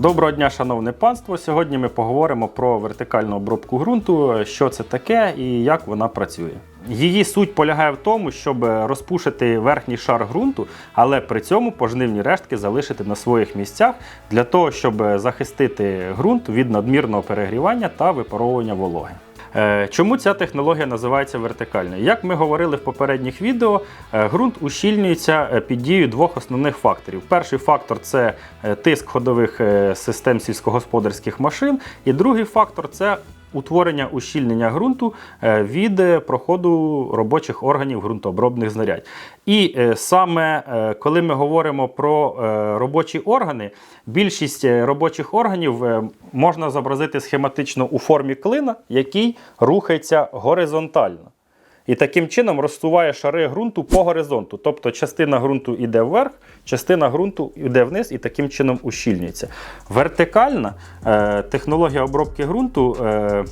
Доброго дня, шановне панство. Сьогодні ми поговоримо про вертикальну обробку ґрунту, що це таке і як вона працює. Її суть полягає в тому, щоб розпушити верхній шар ґрунту, але при цьому пожнивні рештки залишити на своїх місцях для того, щоб захистити ґрунт від надмірного перегрівання та випаровування вологи. Е, Чому ця технологія називається вертикальною? Як ми говорили в попередніх відео, е, ґрунт ущільнюється е, під дією двох основних факторів. Перший фактор це тиск ходових систем сільськогосподарських машин, і другий фактор це утворення ущільнення ґрунту е, від е, проходу робочих органів ґрунтообробних знарядь. І е, саме коли ми говоримо про робочі органи, більшість робочих органів можна зобразити схематично у формі клина, який рухається горизонтально. І таким чином розсуває шари ґрунту по горизонту. Тобто частина ґрунту йде вверх, частина ґрунту йде вниз і таким чином ущільнюється. Вертикальна е, технологія обробки ґрунту е,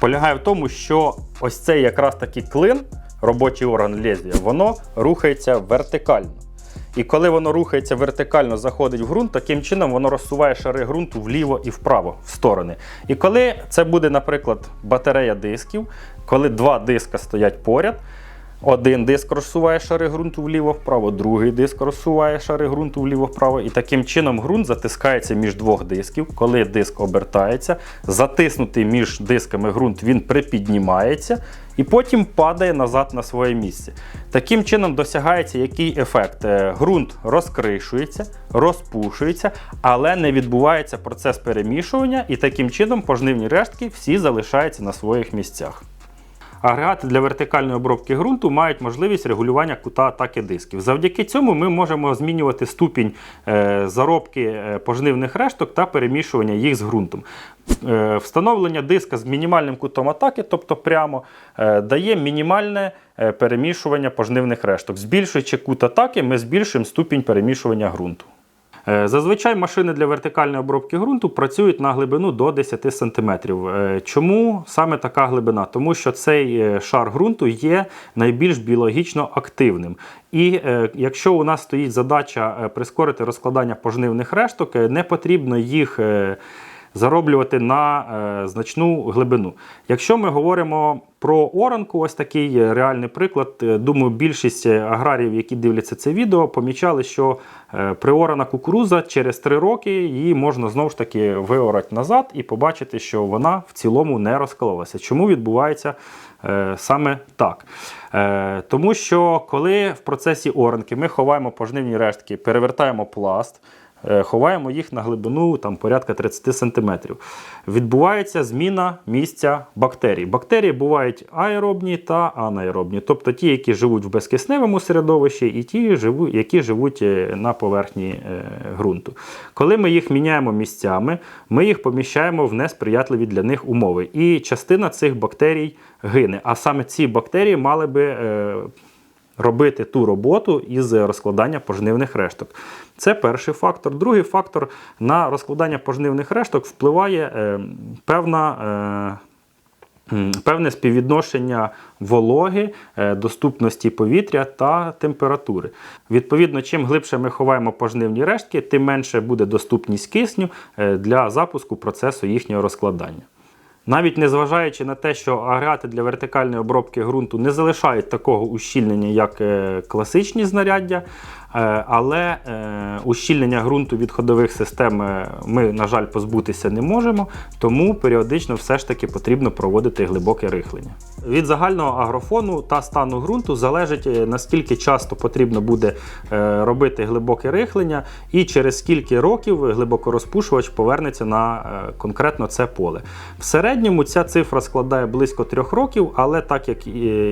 полягає в тому, що ось цей якраз такий клин, робочий орган лезвія, воно рухається вертикально. І коли воно рухається вертикально, заходить в ґрунт, таким чином воно розсуває шари ґрунту вліво і вправо, в сторони. І коли це буде, наприклад, батарея дисків, коли два диска стоять поряд, один диск розсуває шари ґрунту вліво-вправо, другий диск розсуває шари ґрунту вліво-вправо. І таким чином ґрунт затискається між двох дисків. Коли диск обертається, затиснутий між дисками ґрунт він припіднімається і потім падає назад на своє місце. Таким чином досягається який ефект? Е, Ґрунт розкришується, розпушується, але не відбувається процес перемішування, і таким чином пожнивні рештки всі залишаються на своїх місцях. Агрегати для вертикальної обробки ґрунту мають можливість регулювання кута атаки дисків. Завдяки цьому ми можемо змінювати ступінь е, заробки е, пожнивних решток та перемішування їх з ґрунтом. Е, Встановлення диска з мінімальним кутом атаки, тобто прямо, дає мінімальне перемішування пожнивних решток. Збільшуючи кут атаки, ми збільшуємо ступінь перемішування ґрунту. Е, Зазвичай машини для вертикальної обробки ґрунту працюють на глибину до 10 см. Е, Чому саме така глибина? Тому що цей е, шар ґрунту є найбільш біологічно активним. І якщо у нас стоїть задача прискорити розкладання пожнивних решток, не потрібно їх. Зароблювати на е, значну глибину. Якщо ми говоримо про оранку, ось такий реальний приклад. е, Думаю, більшість аграріїв, які дивляться це відео, помічали, що е, приорана кукуруза через 3 роки її можна знову ж таки виорати назад і побачити, що вона в цілому не розкололася. Чому відбувається е, саме так? Тому що коли в процесі оранки ми ховаємо пожнивні рештки, перевертаємо пласт. Е, Ховаємо їх на глибину там, порядка 30 см. Відбувається зміна місця бактерій. Бактерії бувають аеробні та анаеробні, тобто ті, які живуть в безкисневому середовищі, і ті, які живуть е, на поверхні е, ґрунту. Коли ми їх міняємо місцями, ми їх поміщаємо в несприятливі для них умови. І частина цих бактерій гине. А саме ці бактерії мали би. Робити ту роботу із розкладання пожнивних решток. Це перший фактор. Другий фактор на розкладання пожнивних решток впливає е, певна. Е, Певне співвідношення вологи, е, доступності повітря та температури. Відповідно, чим глибше ми ховаємо пожнивні рештки, тим менше буде доступність кисню е, для запуску процесу їхнього розкладання. Навіть незважаючи на те, що агрегати для вертикальної обробки ґрунту не залишають такого ущільнення, як е, класичні знаряддя, е, але е, ущільнення ґрунту від ходових систем ми, на жаль, позбутися не можемо, тому періодично все ж таки потрібно проводити глибоке рихлення. Від загального агрофону та стану ґрунту залежить, е, наскільки часто потрібно буде е, робити глибоке рихлення, і через скільки років глибокорозпушувач повернеться на е, конкретно це поле. В середньому ця цифра складає близько трьох років, але так як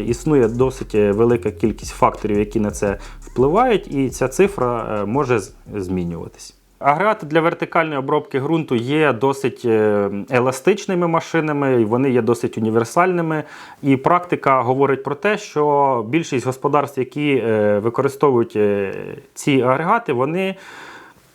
існує досить велика кількість факторів, які на це впливають, і ця цифра може змінюватись. Агрегати для вертикальної обробки ґрунту є досить е, еластичними машинами, вони є досить універсальними. І практика говорить про те, що більшість господарств, які е, використовують е, ці агрегати, вони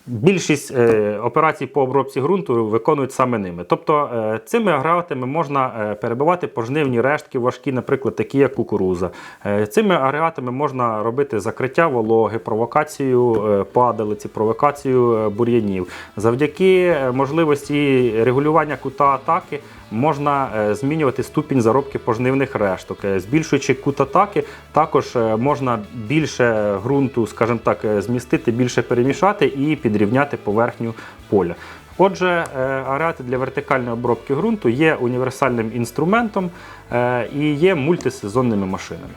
Більшість е, операцій по обробці ґрунту виконують саме ними. Тобто е, цими агрегатами можна е, перебивати пожнивні рештки важкі, наприклад, такі як кукуруза. Е, цими агрегатами можна робити закриття вологи, провокацію е, падалиці, провокацію е, бур'янів. Завдяки е, можливості регулювання кута атаки можна е, змінювати ступінь заробки пожнивних решток. Е, Збільшуючи кут атаки, також можна більше ґрунту, скажімо так, змістити, більше перемішати і підрівняти поверхню поля. Отже, е, для вертикальної обробки ґрунту є універсальним інструментом е, і є мультисезонними машинами.